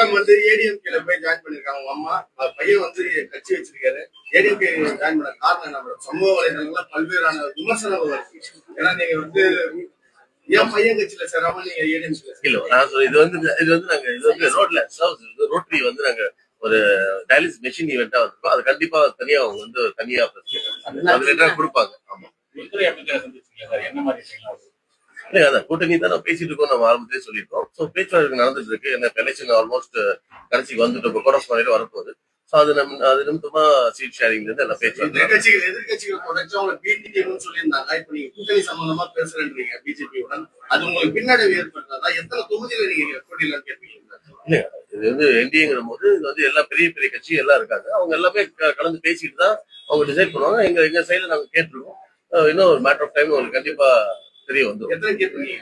Madam வந்து ஏடிஎம்கேல போய் join பண்ணிருக்காங்க. உங்க அம்மா பையன் வந்து கட்சி வச்சிருக்காரு. ஏடிஎம்கே ஜாயின் பண்ண காரணம் என்ன மேடம் சமூக வலைதளங்கள்ல பல்வேறான விமர்சனங்கள் வருது. ஏன்னா நீங்க வந்து என் பையன் கட்சியில சேராம நீங்க ஏடிஎம்கே இல்ல நான் இது வந்து இது வந்து நாங்க இது வந்து ரோட்ல சர்வீஸ் ரோட்டரி வந்து நாங்க ஒரு டயாலிசிஸ் மெஷின் ஈவெண்டா வந்திருக்கோம். அது கண்டிப்பா தனியா அவங்க வந்து தனியா அது கொடுப்பாங்க. ஆமா என்ன மாதிரி அதான் கூட்டணி தான் நம்ம பேசிட்டு இருக்கோம் நம்ம ஆரம்பத்திலே சொல்லியிருக்கோம். ஸோ பேச்சுவார்த்தை நடந்துட்டு இருக்கு என்ன எலெக்ஷன் ஆல்மோஸ்ட் கடைசிக்கு வந்துட்டு இப்போ கோரஸ் பண்ணிட்டு வரப்போகுது. ஸோ அது நம்ம அது நிமித்தமா சீட் ஷேரிங்ல இருந்து எல்லாம் பேச்சுவார்த்தை எதிர்கட்சிகள் எதிர்கட்சிகள் தொடர்ச்சி அவங்க பிடிடின்னு சொல்லியிருந்தாங்க. இப்ப நீங்க கூட்டணி சம்பந்தமா பேசுறேன்றீங்க பிஜேபியுடன் அது உங்களுக்கு பின்னடைவு ஏற்படுத்தாதா எத்தனை தொகுதியில நீங்க போட்டியில கேட்பீங்க? இது வந்து என்டிஏங்கிற போது இது வந்து எல்லா பெரிய பெரிய கட்சி எல்லாம் இருக்காங்க. அவங்க எல்லாமே கலந்து பேசிட்டு தான் அவங்க டிசைட் பண்ணுவாங்க. எங்க எங்க சைடுல நாங்க கேட்டிருக்கோம். அஹ் இன்னும் ஒரு மேட்டர் ஆஃப் டைம் உங்களுக்கு கண்டிப்பா தெரிய வந்துடும் எத்தனை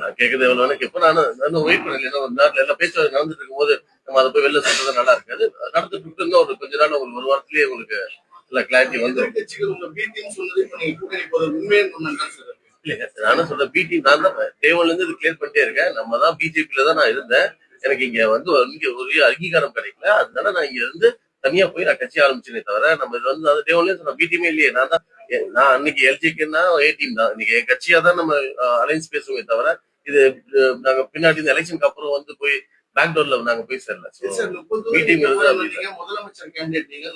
நான் கேட்கறது எவ்வளவு வேணா கேட்பேன். நான் வெயிட் பண்ணல. ஏன்னா ஒரு நாட்டில் எல்லாம் பேச்சுவார்த்தை நடந்துட்டு இருக்கும்போது நம்ம அதை போய் வெளில சொல்றது நல்லா இருக்காது. நடந்துட்டு இருக்கு. இன்னும் ஒரு கொஞ்ச நாள் உங்களுக்கு ஒரு வாரத்திலேயே உங்களுக்கு எல்லா கிளாரிட்டி வந்துடும் உங்க பிடின்னு சொன்னது இப்ப நீங்க கூட்டணி போறது சார் இல்லைங்க நானும் சொல்றேன். பிடி நான் தான் டேவன்ல இருந்து இது கிளியர் பண்ணிட்டே இருக்கேன். நம்ம தான் பிஜேபியில தான் நான் இருந்தேன். எனக்கு இங்க வந்து இங்க ஒரு அங்கீகாரம் கிடைக்கல. அதனால நான் இங்க இருந்து தனியா போய் நான் கட்சி ஆரம்பிச்சேனே தவிர நம்ம இது வந்து அது டேவன்லயே சொன்ன பிடிமே இல்லையே. நான் தான் நான் அன்னைக்கு எல்ஜிக்குன்னா ஏ டீம் தான். இன்னைக்கு கட்சியா தான் நம்ம அலைன்ஸ் பேசுவோமே தவிர இது நாங்க பின்னாடி இந்த எலெக்ஷனுக்கு அப்புறம் வந்து போய் பேக்டோர்ல நாங்க போய் சேரல. மீட்டிங் முதலமைச்சர் கேண்டிடேட் நீங்க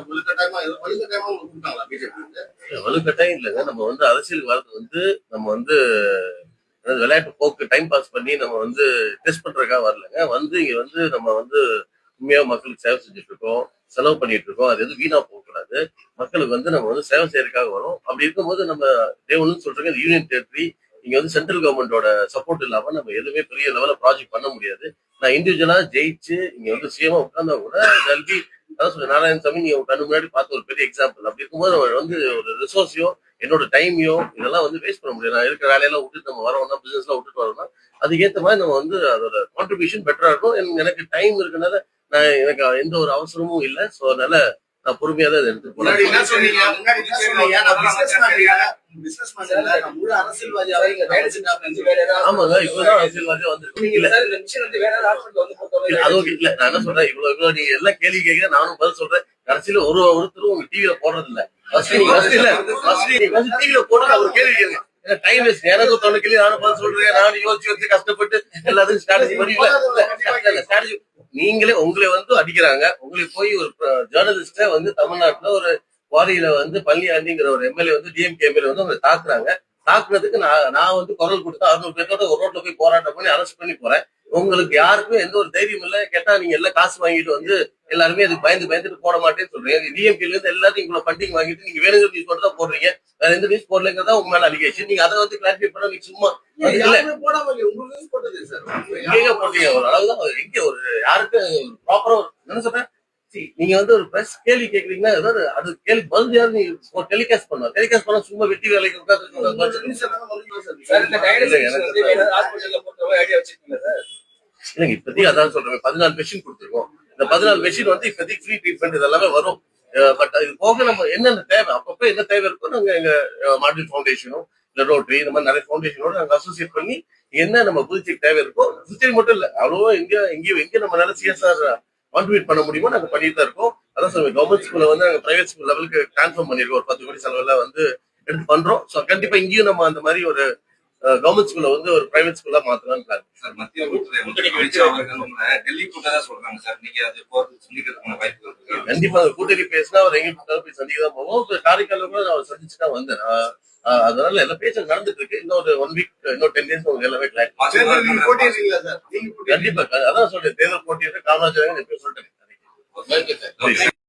வலுக்கட்டாயமா இல்லைங்க. நம்ம வந்து அரசியல் வரது வந்து நம்ம வந்து விளையாட்டு போக்கு டைம் பாஸ் பண்ணி நம்ம வந்து டெஸ்ட் பண்றதுக்காக வரலங்க. வந்து இங்க வந்து நம்ம வந்து உண்மையா மக்களுக்கு சேவை செஞ்சுட்டு இருக்கோம் செலவு பண்ணிட்டு இருக்கோம் அது எதுவும் வீணா போகக்கூடாது. மக்களுக்கு வந்து நம்ம வந்து சேவை செய்யறதுக்காக வரும். அப்படி இருக்கும்போது நம்ம தேவனு சொல்றாங்க யூனியன் டெரிட்டரி இங்க வந்து சென்ட்ரல் கவர்மெண்டோட சப்போர்ட் இல்லாம நம்ம எதுவுமே பெரிய லெவல ப்ராஜெக்ட் பண்ண முடியாது. நான் இண்டிவிஜுவலா ஜெயிச்சு இங்க வந்து சுயமா உட்கார்ந்தா கூட கல்வி அதான் சொல்ல நாராயணசாமி நீங்க கண்ணு முன்னாடி பார்த்த ஒரு பெரிய எக்ஸாம்பிள் அப்படி இருக்கும்போது நம்ம வந்து ஒரு ரிசோர்ஸையோ என்னோட டைமையோ இதெல்லாம் வந்து வேஸ்ட் பண்ண முடியாது. நான் இருக்கிற வேலையெல்லாம் விட்டுட்டு நம்ம வரோம்னா பிசினஸ்லாம் விட்டுட்டு வரோம்னா அதுக்கேற்ற மாதிரி நம்ம வந்து அதோட கான்ட்ரிபியூஷன் பெட்டரா இருக்கும். எனக்கு டைம் இருக்கனால நான் எனக்கு எந்த ஒரு அவசரமும் இல்லை. ஸோ அதனால நான் பொறுமையா தான் எடுத்து ஏதாவது ஆமாங்க இப்பதான் அரசியல்வாதியா வந்திருக்கோம். இல்ல. சார் இந்த மிஷன் வந்து வேற ஏதாவது ஹாஸ்பிட்டல் வந்து போட்டோம் இல்ல, அது ஓகே இல்ல நான் என்ன சொல்றேன்? இவ்வளவு இவ்வளவு நீங்க எல்லாம் கேள்வி கேட்க நானும் பதில் சொல்றேன். கடைசியில ஒரு ஒருத்தரும் உங்க டிவில போடுறது இல்ல. டிவில போடுறது அவர் கேள்வி கேளுங்க. டைம் வேஸ்ட் எனக்கு தொண்ணு கேள்வி நானும் பதில் சொல்றேன் நானும் யோசிச்சு யோசிச்சு கஷ்டப்பட்டு எல்லாத்துக்கும் ஸ்ட்ராட்டஜி பண்ணி நீங்களே உங்களை வந்து அடிக்கிறாங்க. உங்களை போய் ஒரு ஜேர்னலிஸ்ட வந்து தமிழ்நாட்டுல ஒரு குவாரியில வந்து பழனியாண்டிங்கிற ஒரு எம்எல்ஏ வந்து டிஎம்கே எம்எல்ஏ வந்து அவங்க தாக்குறாங்க. தாக்குறதுக்கு நான் நான் வந்து குரல் கொடுத்து அறுநூறு பேர்த்தோட ஒரு ரோட்ல போய் போராட்டம் பண்ணி அரெஸ்ட் பண்ணி போறேன். உங்களுக்கு யாருக்கும் எந்த ஒரு தைரியம் இல்ல. கேட்டா நீங்க எல்லாம் காசு வாங்கிட்டு வந்து எல்லாருமே அதுக்கு பயந்து பயந்துட்டு போட மாட்டேன்னு சொல்றீங்க. டிஎம்கேல இருந்து எல்லாத்தையும் இவ்வளவு ஃபண்டிங் வாங்கிட்டு நீங்க வேணுங்கிற நியூஸ் மட்டும் தான் போடுறீங்க. வேற எந்த நியூஸ் போடலங்கிறதா உங்க மேல அலிகேஷன் நீங்க அதை வந்து கிளாரிஃபை பண்ண நீங்க சும்மா நீங்க வந்து ஒரு பிரஸ் கேள்வி கேக்குறீங்கன்னா ஏதாவது அது கேள்வி பதில் யாரும் நீங்க டெலிகாஸ்ட் பண்ணலாம் டெலிகாஸ்ட் பண்ணா சும்மா வெட்டி வேலைக்கு இல்லைங்க இப்போதைக்கு அதான் சொல்றேன். பதினாலு மெஷின் கொடுத்துருக்கோம். இந்த பதினாலு மெஷின் வந்து இப்போதைக்கு ஃப்ரீ ட்ரீட்மெண்ட் இதெல்லாமே வரும். பட் இது போக நம்ம என்னென்ன தேவை? அப்பப்போ என்ன தேவை இருக்கோ நாங்க எங்க மாடல் ஃபவுண்டேஷனோ இல்ல ரோட்டரி இந்த மாதிரி நிறைய ஃபவுண்டேஷனோட நாங்கள் அசோசியேட் பண்ணி என்ன நம்ம புதுச்சேரி தேவை இருக்கோ புதுச்சேரி மட்டும் இல்ல அவ்வளவோ எங்க எங்கேயும் எங்க நம்மளால சிஎஸ்ஆர் கான்ட்ரிபியூட் பண்ண முடியுமோ நாங்கள் பண்ணிட்டு தான் இருக்கோம். அதான் சொல்லுவேன் கவர்மெண்ட் ஸ்கூல்ல வந்து நாங்கள் பிரைவேட் ஸ்கூல் லெவலுக்கு ட்ரான்ஸ்ஃபார்ம் பண்ணிருக்கோம் ஒரு பத்து கோடி செலவுல வந்து எடுத்து பண்றோம். ஸோ கண்டிப்பா இங்கேயும் நம்ம அந்த மாதிரி ஒரு கவர்மெண்ட் ஸ்கூல்ல வந்து ஒரு பிரைவேட் ஸ்கூல்ல மாத்தலாம்னு சார் மத்திய டெல்லி கூட்டதான் சொல்றாங்க சார். நீங்க அது போறது சொல்லிக்கிறதுக்கான வாய்ப்பு கண்டிப்பா கூட்டணி பேசினா அவர் எங்க கூட்டாலும் போய் சந்திக்க தான் போவோம். காரைக்கால கூட நான் அவர் சந்திச்சு தான் வந்தேன். அதனால எல்லா பேச்சும் நடந்துட்டு இருக்கு இன்னும் ஒரு ஒன் வீக் இன்னும் டென் டேஸ் உங்களுக்கு எல்லாமே போட்டி கண்டிப்பா அதான் சொல்றேன். தேர்தல் போட்டியிட்டு காமராஜர் எப்பயும் சொல்லிட்டேன்.